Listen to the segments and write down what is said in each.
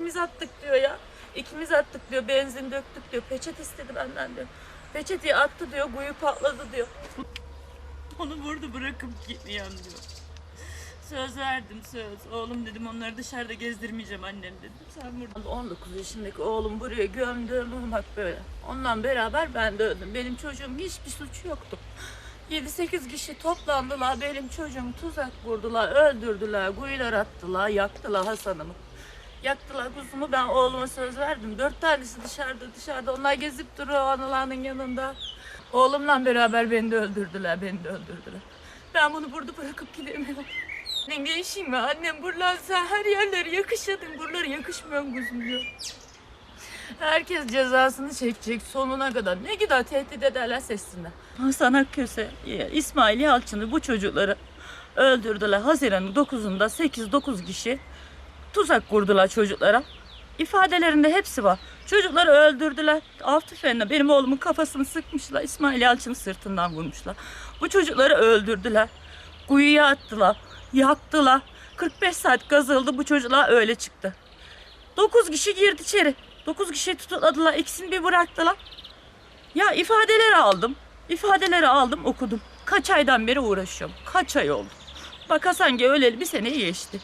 ikimiz attık diyor ya. İkimiz attık diyor. Benzin döktük diyor. Peçet istedi benden diyor. Peçeteyi attı diyor. Kuyu patladı diyor. Onu vurdu bırakıp gitmeyen diyor. Söz verdim söz. Oğlum dedim onları dışarıda gezdirmeyeceğim annem dedim. Sen burada 19 yaşındaki oğlum buraya gömdüm bak böyle. Ondan beraber ben de öldüm. Benim çocuğum hiçbir suçu yoktu. 7-8 kişi toplandılar. Benim çocuğum tuzak kurdular, öldürdüler, kuyular attılar, yaktılar Hasan'ımı. Yaktılar kuzumu. Ben oğluma söz verdim. Dört tanesi dışarıda dışarıda. Onlar gezip duruyor analarının yanında. Oğlumla beraber beni de öldürdüler. Beni de öldürdüler. Ben bunu burada bırakıp gidemiyorum. Senin ne işin var? Annem buralar sen her yerleri yakışadın. Buraları yakışmıyor kuzum diyor. Herkes cezasını çekecek sonuna kadar. Ne kadar tehdit ederler sesinde. Hasan Akköse, İsmail Yalçın'ı bu çocukları öldürdüler. Haziran'ın 9'unda 8-9 kişi tuzak kurdular çocuklara. İfadelerinde hepsi var. Çocukları öldürdüler. Av tüfeğine benim oğlumun kafasını sıkmışlar. İsmail Yalçın'ı sırtından vurmuşlar. Bu çocukları öldürdüler. Kuyuya attılar. Yaktılar. 45 saat gazıldı. Bu çocuklar öyle çıktı. 9 kişi girdi içeri. 9 kişiyi tutukladılar. İkisini bir bıraktılar. Ya ifadeleri aldım. İfadeleri aldım okudum. Kaç aydan beri uğraşıyorum. Kaç ay oldu. Bak Hasan öleli bir seneyi geçti.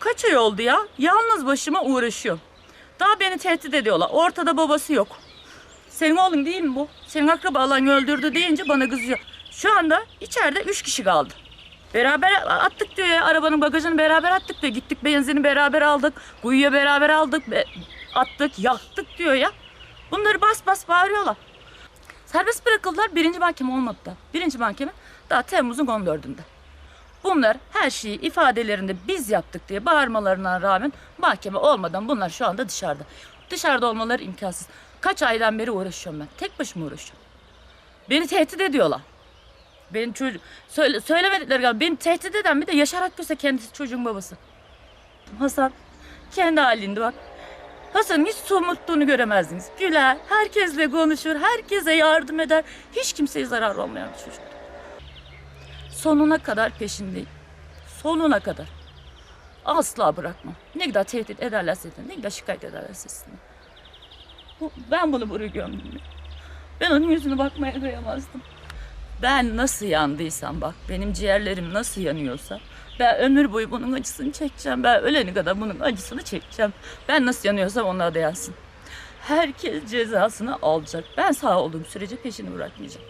Kaç ay oldu ya? Yalnız başıma uğraşıyorum. Daha beni tehdit ediyorlar. Ortada babası yok. Senin oğlun değil mi bu? Senin akrabaların öldürdü deyince bana kızıyor. Şu anda içeride üç kişi kaldı. Beraber attık diyor ya. Arabanın bagajını beraber attık diyor. Gittik benzini beraber aldık. Kuyuya beraber aldık. be- attık, yaktık diyor ya. Bunları bas bas bağırıyorlar. Serbest bırakıldılar. Birinci mahkeme olmadı da. Birinci mahkeme daha Temmuz'un 14'ünde. Bunlar her şeyi ifadelerinde biz yaptık diye bağırmalarına rağmen mahkeme olmadan bunlar şu anda dışarıda. Dışarıda olmaları imkansız. Kaç aydan beri uğraşıyorum ben. Tek başıma uğraşıyorum. Beni tehdit ediyorlar. Benim çocuk söyle, söylemedikleri galiba. Beni tehdit eden bir de Yaşar Akgöse kendisi çocuğun babası. Hasan kendi halinde bak. Hasan'ın hiç somutluğunu göremezdiniz. Güler, herkesle konuşur, herkese yardım eder. Hiç kimseye zarar olmayan bir çocuk. Sonuna kadar peşindeyim. Sonuna kadar. Asla bırakmam. Ne kadar tehdit ederlerse de, ne kadar şikayet ederlerse de. Bu, ben bunu buraya gömdüm. Ben onun yüzüne bakmaya kıyamazdım. Ben nasıl yandıysam bak, benim ciğerlerim nasıl yanıyorsa ben ömür boyu bunun acısını çekeceğim. Ben ölene kadar bunun acısını çekeceğim. Ben nasıl yanıyorsam onlar da yansın. Herkes cezasını alacak. Ben sağ olduğum sürece peşini bırakmayacağım.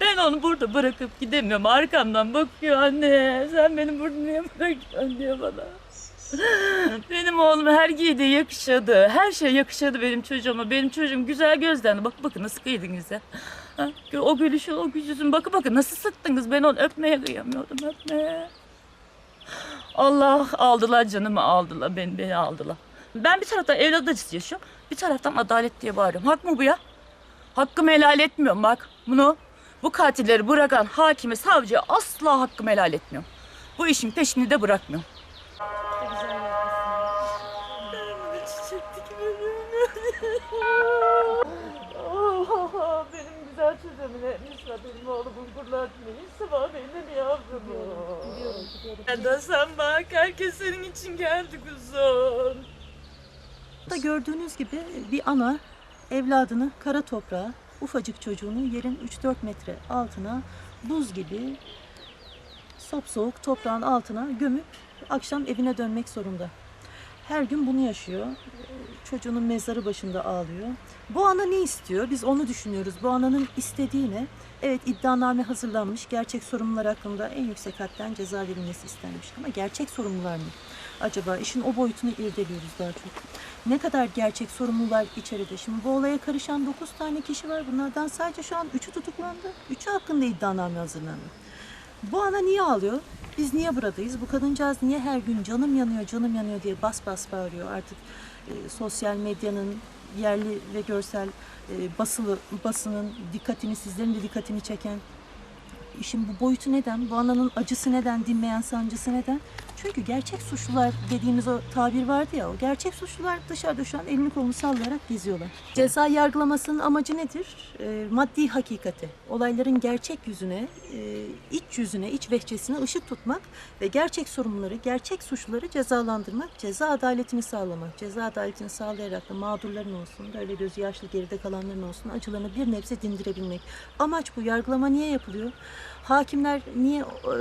Ben onu burada bırakıp gidemiyorum. Arkamdan bakıyor anne. Sen beni burada niye bırakıyorsun diyor bana. Benim oğlum her giydiği yakışadı. Her şey yakışadı benim çocuğuma. Benim çocuğum güzel gözlendi. Bak bakın nasıl kıydınız ya. Ha, o gülüşü, o yüzün bakın bakın nasıl sıktınız. Ben onu öpmeye kıyamıyordum öpmeye. Allah aldılar canımı aldılar. Beni, beni aldılar. Ben bir taraftan evlat acısı yaşıyorum. Bir taraftan adalet diye bağırıyorum. Hak mı bu ya? Hakkımı helal etmiyorum bak. Bunu bu katilleri bırakan hakime, savcıya asla hakkımı helal etmiyorum. Bu işin peşini de bırakmıyorum. benim güzel çocuğumun etmişler benim oğlumun gurlatmayı. Sabah benim yavrum. De sen bak herkes senin için geldi kuzum. Da gördüğünüz gibi bir ana evladını kara toprağa, ufacık çocuğunu yerin 3-4 metre altına buz gibi soğuk toprağın altına gömüp akşam evine dönmek zorunda. Her gün bunu yaşıyor. Çocuğunun mezarı başında ağlıyor. Bu ana ne istiyor? Biz onu düşünüyoruz. Bu ananın istediği ne? Evet iddianame hazırlanmış. Gerçek sorumlular hakkında en yüksek hadden ceza verilmesi istenmiş. Ama gerçek sorumlular mı? Acaba işin o boyutunu irdeliyoruz daha çok. Ne kadar gerçek sorumlular içeride? Şimdi bu olaya karışan 9 tane kişi var. Bunlardan sadece şu an 3'ü tutuklandı. 3'ü hakkında iddianame hazırlandı. Bu ana niye ağlıyor? Biz niye buradayız? Bu kadıncağız niye her gün canım yanıyor, canım yanıyor diye bas bas bağırıyor artık e, sosyal medyanın yerli ve görsel e, basılı basının dikkatini, sizlerin de dikkatini çeken işin bu boyutu neden? Bu ananın acısı neden? Dinmeyen sancısı neden? Çünkü gerçek suçlular dediğimiz o tabir vardı ya, o gerçek suçlular dışarıda şu an elini kolunu sallayarak geziyorlar. Ceza yargılamasının amacı nedir? E, maddi hakikate, olayların gerçek yüzüne, e, iç yüzüne, iç vehçesine ışık tutmak ve gerçek sorumluları, gerçek suçluları cezalandırmak, ceza adaletini sağlamak. Ceza adaletini sağlayarak da mağdurların olsun, böyle gözü yaşlı geride kalanların olsun acılarını bir nebze dindirebilmek. Amaç bu. Yargılama niye yapılıyor? Hakimler niye e,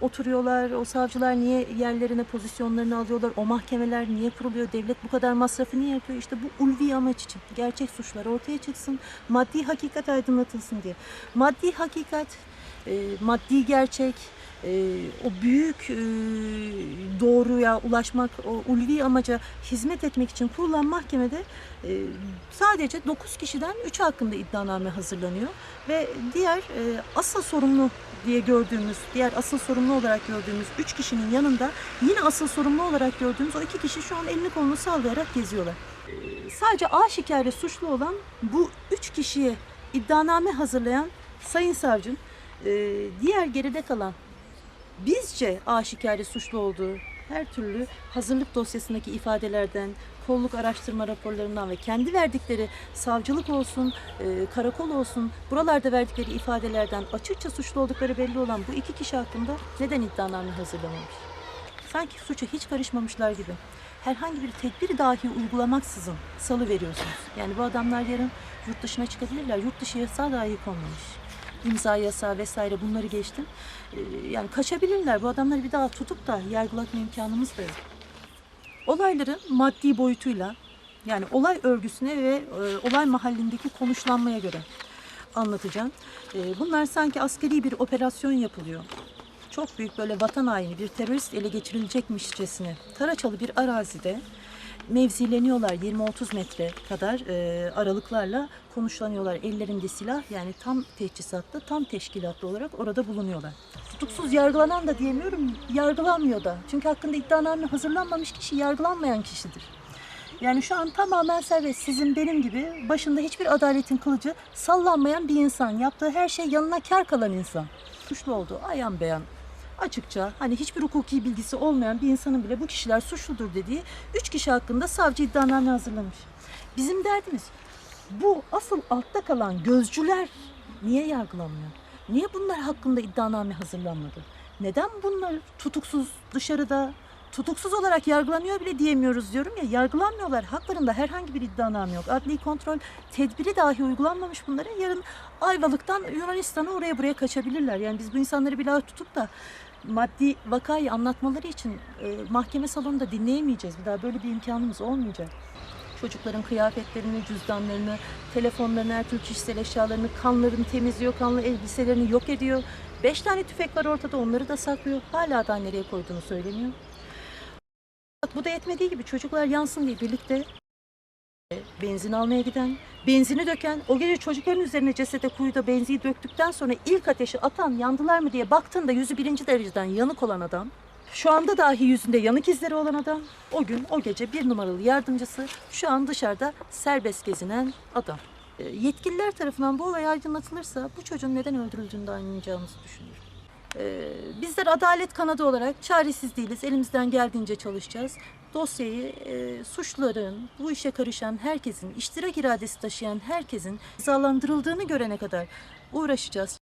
oturuyorlar? O savcılar niye yerlerine pozisyonlarını alıyorlar? O mahkemeler niye kuruluyor? Devlet bu kadar masrafı niye yapıyor? İşte bu ulvi amaç için. Gerçek suçlar ortaya çıksın. Maddi hakikat aydınlatılsın diye. Maddi hakikat, e, maddi gerçek, e, o büyük e, doğruya ulaşmak, o ulvi amaca hizmet etmek için kurulan mahkemede e, sadece 9 kişiden 3 hakkında iddianame hazırlanıyor ve diğer e, asıl sorumlu diye gördüğümüz, diğer asıl sorumlu olarak gördüğümüz 3 kişinin yanında yine asıl sorumlu olarak gördüğümüz o iki kişi şu an elini kolunu sallayarak geziyorlar. Sadece aşikare suçlu olan bu 3 kişiye iddianame hazırlayan sayın savcım e, diğer geride kalan bizce aşikare suçlu olduğu her türlü hazırlık dosyasındaki ifadelerden, kolluk araştırma raporlarından ve kendi verdikleri savcılık olsun, e, karakol olsun buralarda verdikleri ifadelerden açıkça suçlu oldukları belli olan bu iki kişi hakkında neden iddianame hazırlamamış? Sanki suça hiç karışmamışlar gibi. Herhangi bir tedbir dahi uygulamaksızın salı veriyorsunuz. Yani bu adamlar yarın yurt dışına çıkabilirler. Yurt dışı yasağı dahi konmamış. İmza yasağı vesaire bunları geçtim. Ee, yani kaçabilirler. Bu adamları bir daha tutup da yargılatma imkanımız da yok. Olayların maddi boyutuyla yani olay örgüsüne ve e, olay mahallindeki konuşlanmaya göre anlatacağım. E, bunlar sanki askeri bir operasyon yapılıyor. Çok büyük böyle vatan haini bir terörist ele geçirilecekmişçesine Taraçalı bir arazide mevzileniyorlar 20-30 metre kadar e, aralıklarla konuşlanıyorlar. Ellerinde silah yani tam teçhizatlı, tam teşkilatlı olarak orada bulunuyorlar. Tutuksuz yargılanan da diyemiyorum, yargılanmıyor da. Çünkü hakkında iddianame hazırlanmamış kişi yargılanmayan kişidir. Yani şu an tamamen serbest. Sizin benim gibi başında hiçbir adaletin kılıcı sallanmayan bir insan. Yaptığı her şey yanına kar kalan insan. Suçlu olduğu ayan beyan açıkça hani hiçbir hukuki bilgisi olmayan bir insanın bile bu kişiler suçludur dediği üç kişi hakkında savcı iddianame hazırlamış. Bizim derdimiz bu asıl altta kalan gözcüler niye yargılanmıyor? Niye bunlar hakkında iddianame hazırlanmadı? Neden bunlar tutuksuz dışarıda tutuksuz olarak yargılanıyor bile diyemiyoruz diyorum ya yargılanmıyorlar. Haklarında herhangi bir iddianame yok. Adli kontrol tedbiri dahi uygulanmamış bunlara. Yarın Ayvalık'tan Yunanistan'a oraya buraya kaçabilirler. Yani biz bu insanları bir tutup da maddi vakayı anlatmaları için e, mahkeme salonunda dinleyemeyeceğiz. Bir daha böyle bir imkanımız olmayacak. Çocukların kıyafetlerini, cüzdanlarını, telefonlarını, her türlü kişisel eşyalarını, kanlarını temizliyor, kanlı elbiselerini yok ediyor. Beş tane tüfek var ortada onları da saklıyor. Hala daha nereye koyduğunu söylemiyor. Bak bu da yetmediği gibi çocuklar yansın diye birlikte benzin almaya giden, benzini döken, o gece çocukların üzerine cesede kuyuda benzini döktükten sonra ilk ateşi atan yandılar mı diye baktığında yüzü birinci dereceden yanık olan adam, şu anda dahi yüzünde yanık izleri olan adam, o gün o gece bir numaralı yardımcısı, şu an dışarıda serbest gezinen adam. E, Yetkililer tarafından bu olay aydınlatılırsa bu çocuğun neden öldürüldüğünü de anlayacağımızı düşünüyorum. Ee, bizler adalet kanadı olarak çaresiz değiliz. Elimizden geldiğince çalışacağız. Dosyayı e, suçluların, bu işe karışan herkesin, iştirak iradesi taşıyan herkesin cezalandırıldığını görene kadar uğraşacağız.